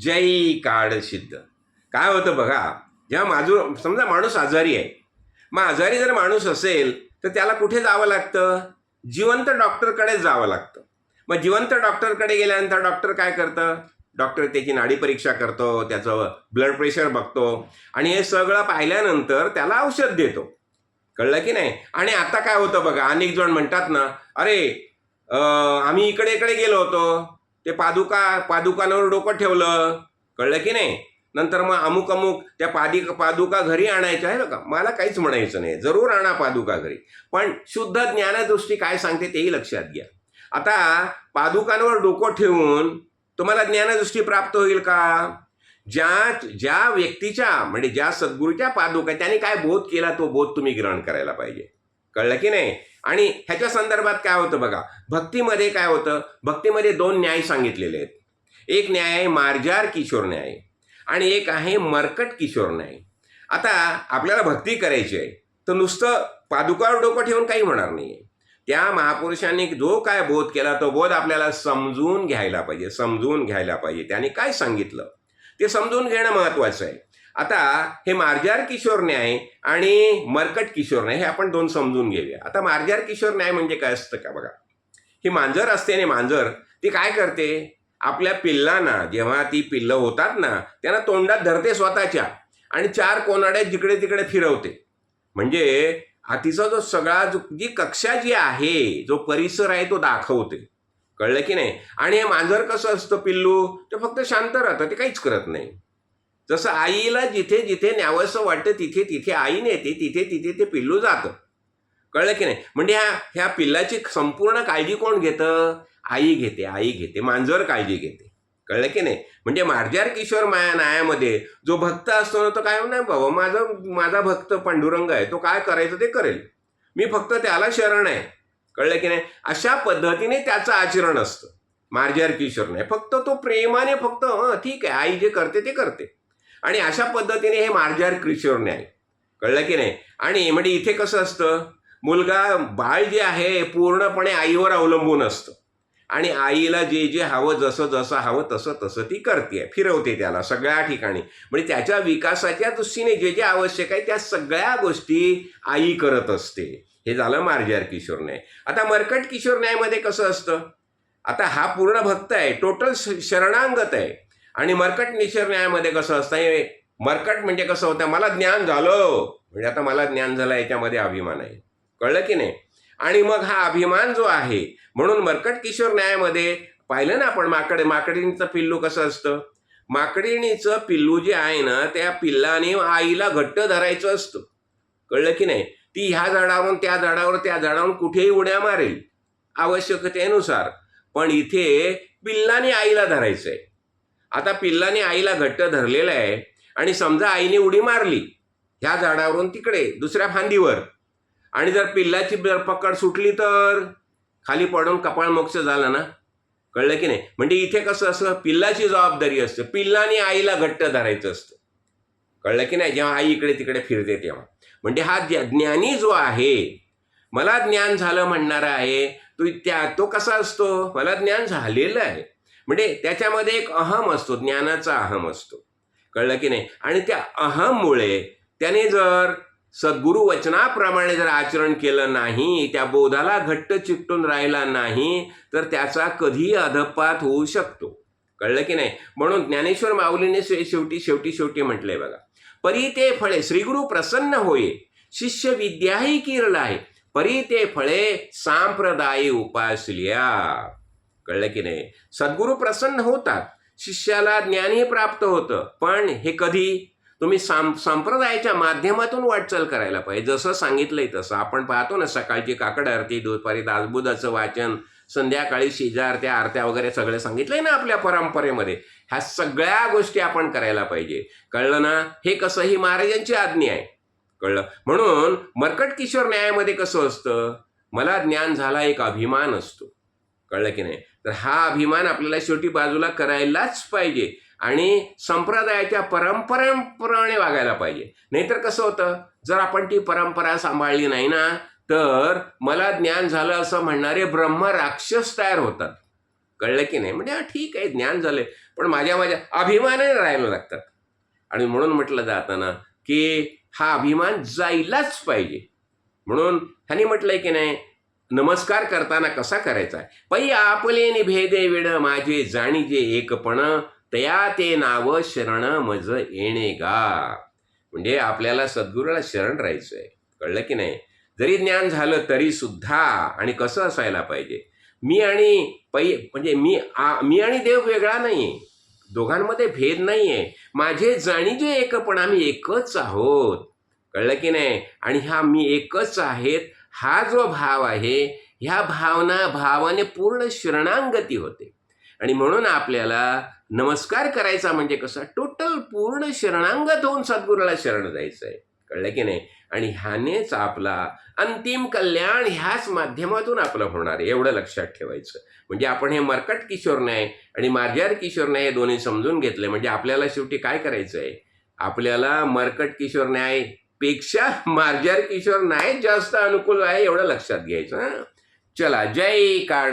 जय काळ सिद्ध. काय होतं बघा जेव्हा माझू समजा माणूस आजारी आहे. मग आजारी जर माणूस असेल तर त्याला कुठे जावं लागतं? जिवंत डॉक्टरकडे जावं लागतं. मग जिवंत डॉक्टरकडे गेल्यानंतर डॉक्टर काय करतं? डॉक्टर त्याची नाडी परीक्षा करतो त्याचं ब्लड प्रेशर बघतो आणि हे सगळं पाहिल्यानंतर त्याला औषध देतो. कळलं की नाही? आणि आता काय होतं बघा अनेक जण म्हणतात ना अरे आम्ही इकडे इकडे गेलो होतो. ते पादुका पादुकांवर डोकं ठेवलं. कळलं की नाही? नंतर मग अमुक अमुक त्या पादी पादुका घरी आणायच्या. आहे का मला काहीच म्हणायचं नाही. जरूर आणा पादुका घरी. पण शुद्ध ज्ञानदृष्टी काय सांगते तेही लक्षात घ्या. आता पादुकांवर डोकं ठेवून तुम्हाला ज्ञानदृष्टी प्राप्त होईल का? ज्या ज्या व्यक्तीच्या म्हणजे ज्या सद्गुरूच्या पादुका त्याने काय बोध केला तो बोध तुम्ही ग्रहण करायला पाहिजे. कळलं की नाही? आणि ह्याच्या संदर्भात काय होतं बघा? भक्तीमध्ये काय होतं? भक्तीमध्ये दोन न्याय सांगितलेले आहेत. एक न्याय आहे मार्जार किशोर न्याय आणि एक आहे मरकट किशोर न्याय. आता आपल्याला भक्ती करायची आहे तर नुसतं पादुकावर डोकं ठेवून काही होणार नाही त्या महापुरुषांनी जो काय बोध केला तो बोध आपल्याला समजून घ्यायला पाहिजे समजून घ्यायला पाहिजे. त्याने काय सांगितलं? ते समजून घेणं महत्त्वाचं आहे. आता हे मार्जार किशोर न्याय आणि मरकट किशोर न्याय हे आपण दोन समजून घेऊया. आता मार्जार किशोर न्याय म्हणजे काय असतं का बघा? ही मांजर असते आणि मांजर ती काय करते? आपल्या पिल्लांना जेव्हा ती पिल्लं होतात ना त्यांना तोंडात धरते स्वतःच्या आणि चार कोनाड्यात जिकडे तिकडे फिरवते. म्हणजे तिचा जो सगळा जो जी कक्षा जी आहे जो परिसर आहे तो दाखवते. कळलं की नाही? आणि हे मांजर कसं असतं पिल्लू? ते फक्त शांत राहतं ते काहीच करत नाही. जसं आईला जिथे जिथे न्यावंसं वाटतं तिथे तिथे आई नेते तिथे तिथे ते पिल्लू जातं. कळलं की नाही? म्हणजे ह्या ह्या पिल्लाची संपूर्ण काळजी कोण घेतं? आई घेते आई घेते मांजर काळजी घेते. कळलं की नाही? म्हणजे मार्जार किशोर माया नायामध्ये जो भक्त असतो ना तो काय नाही बाबा माझा माझा भक्त पांडुरंग आहे तो काय करायचं ते करेल. मी फक्त त्याला शरण आहे. कळलं की नाही? अशा पद्धतीने त्याचं आचरण असतं. मार्जार किशोर नाही फक्त तो प्रेमाने फक्त हां ठीक आहे आई जे करते ते करते. आणि अशा पद्धतीने हे मार्जार किशोर न्याय कळलं की नाही? आणि म्हणजे इथे कसं असतं? मुलगा बाळ जे आहे पूर्णपणे आईवर अवलंबून असतं. आणि आईला जे जे हवं जसं जसं हवं तसं तसं ती करते फिरवते त्याला सगळ्या ठिकाणी. म्हणजे त्याच्या विकासाच्या दृष्टीने जे जे आवश्यक आहे त्या सगळ्या गोष्टी आई करत असते. हे झालं मार्जार किशोर न्याय आता मरकट किशोर न्यायमध्ये कसं असतं? आता हा पूर्ण भक्त आहे टोटल शरणांगत आहे. आणि मरकट किशोर न्यायामध्ये कसं असतं? हे मरकट म्हणजे कसं होतं? मला ज्ञान झालं. म्हणजे आता मला ज्ञान झालं याच्यामध्ये अभिमान आहे. कळलं की नाही? आणि मग हा अभिमान जो आहे म्हणून मरकट किशोर न्यायामध्ये पाहिलं ना आपण माकड माकडीणीचं पिल्लू कसं असतं? माकडिणीचं पिल्लू जे आहे ना त्या पिल्लाने आईला घट्ट धरायचं असतं. कळलं की नाही? ती ह्या झाडावरून त्या झाडावर त्या झाडावरून कुठेही उड्या मारेल. आवश्यकतेनुसार. पण इथे पिल्लाने आईला धरायचं आहे आता पिल्लाने आईला घट्ट धरलेलं आहे आणि समजा आईने उडी मारली ह्या झाडावरून तिकडे दुसऱ्या फांदीवर. आणि जर पिल्लाची जर पकड सुटली तर? खाली पडून कपाळ मोक्ष झाला ना? कळलं की नाही? म्हणजे इथे कसं असं पिल्लाची जबाबदारी असते. पिल्लाने आईला घट्ट धरायचं असतं. कळलं की नाही? जेव्हा आई इकडे तिकडे फिरते तेव्हा. म्हणजे हा ज्ञ- ज्ञानी जो आहे मला ज्ञान झालं म्हणणारा आहे तो त्या तो कसा असतो? मला ज्ञान झालेलं आहे. म्हणजे त्याच्यामध्ये एक अहम असतो ज्ञानाचा अहम असतो. कळलं की नाही? आणि त्या अहममुळे त्याने जर सद्गुरु वचनाप्रमाणे जर आचरण केलं नाही त्या बोधाला घट्ट चिकटून राहिला नाही तर त्याचा कधी अधपात होऊ शकतो. कळलं की नाही? म्हणून ज्ञानेश्वर माऊलीने शेवटी शेवटी शेवटी म्हटलंय बघा परी ते फळे श्रीगुरु प्रसन्न होये शिष्य विद्याही किरला आहे परी ते फळे सांप्रदायी उपासल्या. कळलं की नाही? सद्गुरू प्रसन्न होतात. शिष्याला ज्ञानही प्राप्त होतं. पण हे कधी? तुम्ही सां संप्रदायाच्या माध्यमातून वाटचाल करायला पाहिजे. जसं सांगितलंय तसं. आपण पाहतो ना सकाळची काकड आरती दुपारी दासबुदाचं वाचन संध्याकाळी शेजारत्या आरत्या आरत्या वगैरे सगळं सांगितलंय ना आपल्या परंपरेमध्ये. ह्या सगळ्या गोष्टी आपण करायला पाहिजे. कळलं ना? हे कसं ही महाराजांची आज्ञा आहे. कळलं? म्हणून मरकट किशोर न्यायामध्ये कसं असतं? मला ज्ञान झाला एक अभिमान असतो. कळलं की नाही? तर हा अभिमान आपल्याला शेवटी बाजूला करायलाच पाहिजे आणि संप्रदायाच्या परंपरेप्रमाणे वागायला पाहिजे. नाहीतर कसं होतं? जर आपण ती परंपरा सांभाळली नाही ना तर मला ज्ञान झालं असं म्हणणारे ब्रह्म राक्षस तयार होतात. कळलं की नाही? म्हणजे ठीक आहे ज्ञान झालंय. पण माझ्या माझ्या अभिमानाने राहायला लागतात. आणि म्हणून म्हटलं जाताना की हा अभिमान जायलाच पाहिजे. म्हणून ह्यानी म्हटलंय की नाही नमस्कार करताना कसा करायचा पै आपले निभेदे विड माझे जाणीजे एकपण तया ते नाव शरण मज येणे गा. म्हणजे आपल्याला सद्गुरूला शरण राहायचं आहे कळलं की नाही? जरी ज्ञान झालं तरी सुद्धा आणि कसं असायला पाहिजे? मी आणि पै म्हणजे मी आ- मी आणि देव वेगळा नाही दोघांमध्ये भेद नाही आहे माझे जाणीजे एक पण आम्ही एकच आहोत. कळलं की नाही? आणि हा मी एकच आहेत हा जो भाव आहे ह्या भावना भावाने पूर्ण शरणांगती होते. आणि म्हणून आपल्याला नमस्कार करायचा म्हणजे कसं? टोटल पूर्ण शरणांगत होऊन सद्गुरूला शरण जायचं आहे कळलं की नाही? आणि ह्यानेच आपला अंतिम कल्याण ह्याच माध्यमातून आपलं होणार आहे एवढं लक्षात ठेवायचं. म्हणजे आपण हे मरकट किशोर न्याय आणि मार्जार किशोर न्याय हे दोन्ही समजून घेतले म्हणजे आपल्याला शेवटी काय करायचं आहे आपल्याला मरकट किशोर न्याय पेक्षा मार्जार किशोर नाही जास्त अनुकूल आहे एवढं लक्षात घ्यायचं चला जय काळ